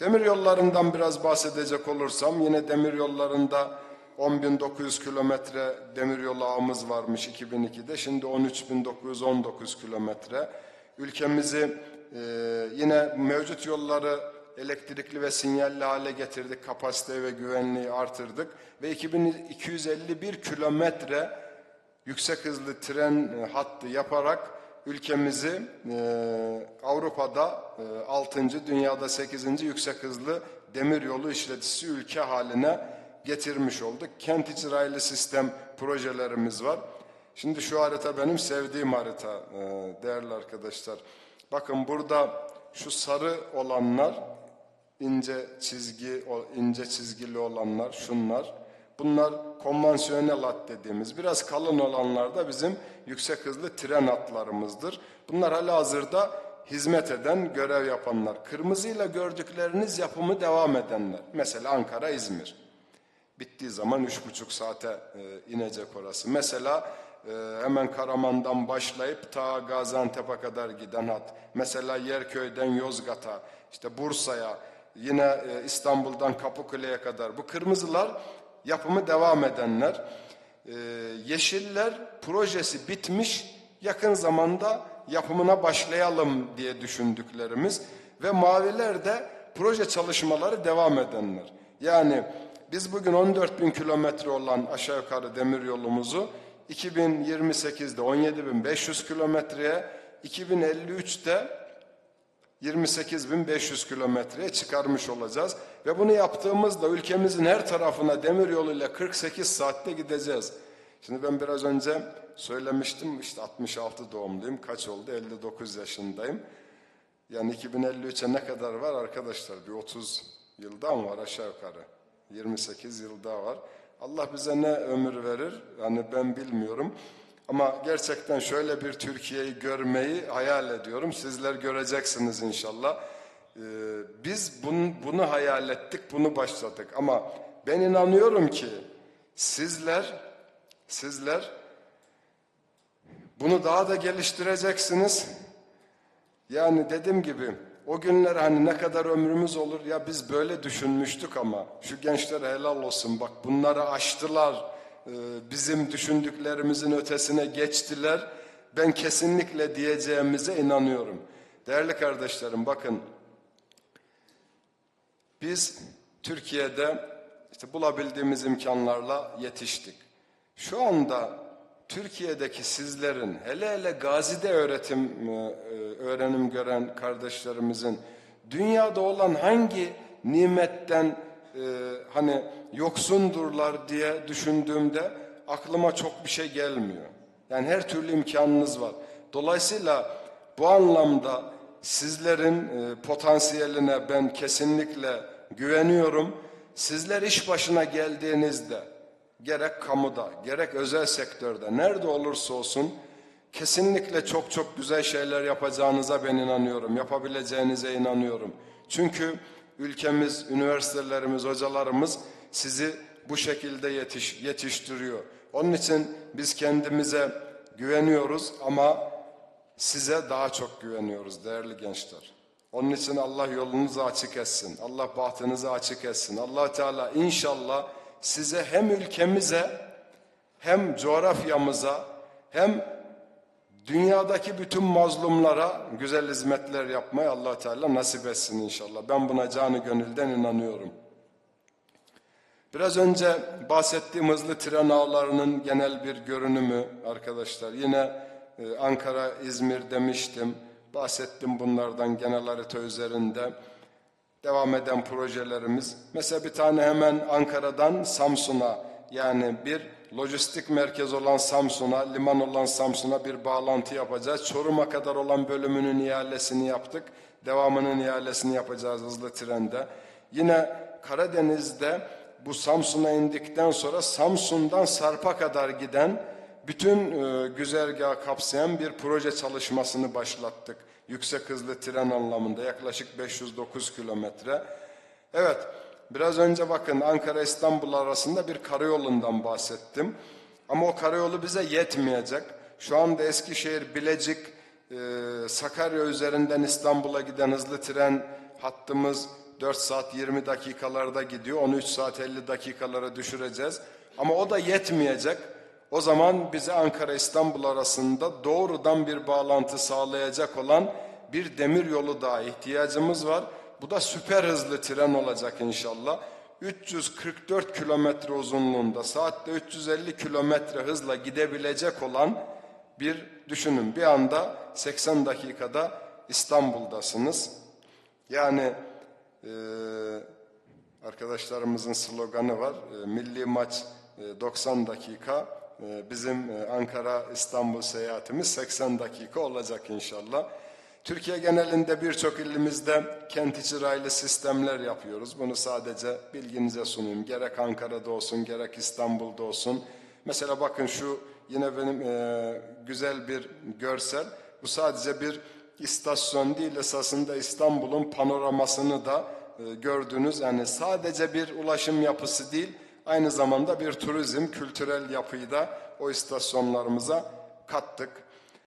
Demir yollarından biraz bahsedecek olursam yine demir yollarında 10.900 kilometre demir yolu ağımız varmış 2002'de. Şimdi 13.919 kilometre. Ülkemizi e, yine mevcut yolları elektrikli ve sinyalli hale getirdik. Kapasite ve güvenliği artırdık. Ve 2251 kilometre yüksek hızlı tren hattı yaparak ülkemizi e, Avrupa'da e, 6. dünyada 8. yüksek hızlı demir yolu işleticisi ülke haline getirmiş olduk. Kent içi raylı sistem projelerimiz var. Şimdi şu harita benim sevdiğim harita e, değerli arkadaşlar. Bakın burada şu sarı olanlar ince çizgi ince çizgili olanlar şunlar. Bunlar konvansiyonel hat dediğimiz biraz kalın olanlar da bizim yüksek hızlı tren hatlarımızdır. Bunlar hala hazırda hizmet eden, görev yapanlar. Kırmızıyla gördükleriniz yapımı devam edenler. Mesela Ankara, İzmir. Bittiği zaman üç buçuk saate e, inecek orası. Mesela e, hemen Karaman'dan başlayıp ta Gaziantep'e kadar giden hat. Mesela Yerköy'den Yozgat'a, işte Bursa'ya, yine e, İstanbul'dan Kapıkule'ye kadar. Bu kırmızılar yapımı devam edenler. E, yeşiller projesi bitmiş, yakın zamanda yapımına başlayalım diye düşündüklerimiz. Ve maviler de proje çalışmaları devam edenler. Yani biz bugün 14 bin kilometre olan aşağı yukarı demir yolumuzu 2028'de 17.500 kilometreye, 2053'te 28.500 kilometreye çıkarmış olacağız. Ve bunu yaptığımızda ülkemizin her tarafına demir yoluyla 48 saatte gideceğiz. Şimdi ben biraz önce söylemiştim işte 66 doğumluyum. Kaç oldu? 59 yaşındayım. Yani 2053'e ne kadar var arkadaşlar? Bir 30 yıldan var aşağı yukarı. 28 yıl daha var. Allah bize ne ömür verir? Yani ben bilmiyorum. Ama gerçekten şöyle bir Türkiye'yi görmeyi hayal ediyorum. Sizler göreceksiniz inşallah. Ee, biz bunu, bunu hayal ettik, bunu başladık. Ama ben inanıyorum ki sizler, sizler bunu daha da geliştireceksiniz. Yani dediğim gibi o günler hani ne kadar ömrümüz olur ya biz böyle düşünmüştük ama şu gençlere helal olsun bak bunları aştılar. Ee, bizim düşündüklerimizin ötesine geçtiler. Ben kesinlikle diyeceğimize inanıyorum. Değerli kardeşlerim bakın biz Türkiye'de işte bulabildiğimiz imkanlarla yetiştik. Şu anda Türkiye'deki sizlerin hele hele Gazi'de öğretim e, öğrenim gören kardeşlerimizin dünyada olan hangi nimetten e, hani yoksundurlar diye düşündüğümde aklıma çok bir şey gelmiyor. Yani her türlü imkanınız var. Dolayısıyla bu anlamda sizlerin e, potansiyeline ben kesinlikle güveniyorum. Sizler iş başına geldiğinizde gerek kamuda gerek özel sektörde nerede olursa olsun kesinlikle çok çok güzel şeyler yapacağınıza ben inanıyorum. Yapabileceğinize inanıyorum. Çünkü ülkemiz, üniversitelerimiz, hocalarımız sizi bu şekilde yetiş, yetiştiriyor. Onun için biz kendimize güveniyoruz ama size daha çok güveniyoruz değerli gençler. Onun için Allah yolunuzu açık etsin. Allah bahtınızı açık etsin. Allah Teala inşallah size hem ülkemize hem coğrafyamıza hem dünyadaki bütün mazlumlara güzel hizmetler yapmayı allah Teala nasip etsin inşallah. Ben buna canı gönülden inanıyorum. Biraz önce bahsettiğim hızlı tren ağlarının genel bir görünümü arkadaşlar. Yine e, Ankara, İzmir demiştim. Bahsettim bunlardan genel harita üzerinde. Devam eden projelerimiz. Mesela bir tane hemen Ankara'dan Samsun'a yani bir lojistik merkez olan Samsun'a, liman olan Samsun'a bir bağlantı yapacağız. Çorum'a kadar olan bölümünün ihalesini yaptık. Devamının ihalesini yapacağız hızlı trende. Yine Karadeniz'de bu Samsun'a indikten sonra Samsun'dan Sarp'a kadar giden bütün e, güzergahı kapsayan bir proje çalışmasını başlattık. Yüksek hızlı tren anlamında yaklaşık 509 kilometre. Evet, biraz önce bakın Ankara-İstanbul arasında bir karayolundan bahsettim. Ama o karayolu bize yetmeyecek. Şu anda Eskişehir, Bilecik, e, Sakarya üzerinden İstanbul'a giden hızlı tren hattımız 4 saat 20 dakikalarda gidiyor. 13 saat 50 dakikalara düşüreceğiz. Ama o da yetmeyecek. O zaman bize Ankara İstanbul arasında doğrudan bir bağlantı sağlayacak olan bir demir yolu daha ihtiyacımız var. Bu da süper hızlı tren olacak inşallah. 344 kilometre uzunluğunda saatte 350 kilometre hızla gidebilecek olan bir düşünün. Bir anda 80 dakikada İstanbul'dasınız. Yani e, arkadaşlarımızın sloganı var. E, milli maç e, 90 dakika. E, bizim e, Ankara İstanbul seyahatimiz 80 dakika olacak inşallah. Türkiye genelinde birçok ilimizde kent içi raylı sistemler yapıyoruz. Bunu sadece bilginize sunayım. Gerek Ankara'da olsun, gerek İstanbul'da olsun. Mesela bakın şu yine benim e, güzel bir görsel. Bu sadece bir istasyon değil esasında İstanbul'un panoramasını da e, gördüğünüz yani sadece bir ulaşım yapısı değil aynı zamanda bir turizm, kültürel yapıyı da o istasyonlarımıza kattık.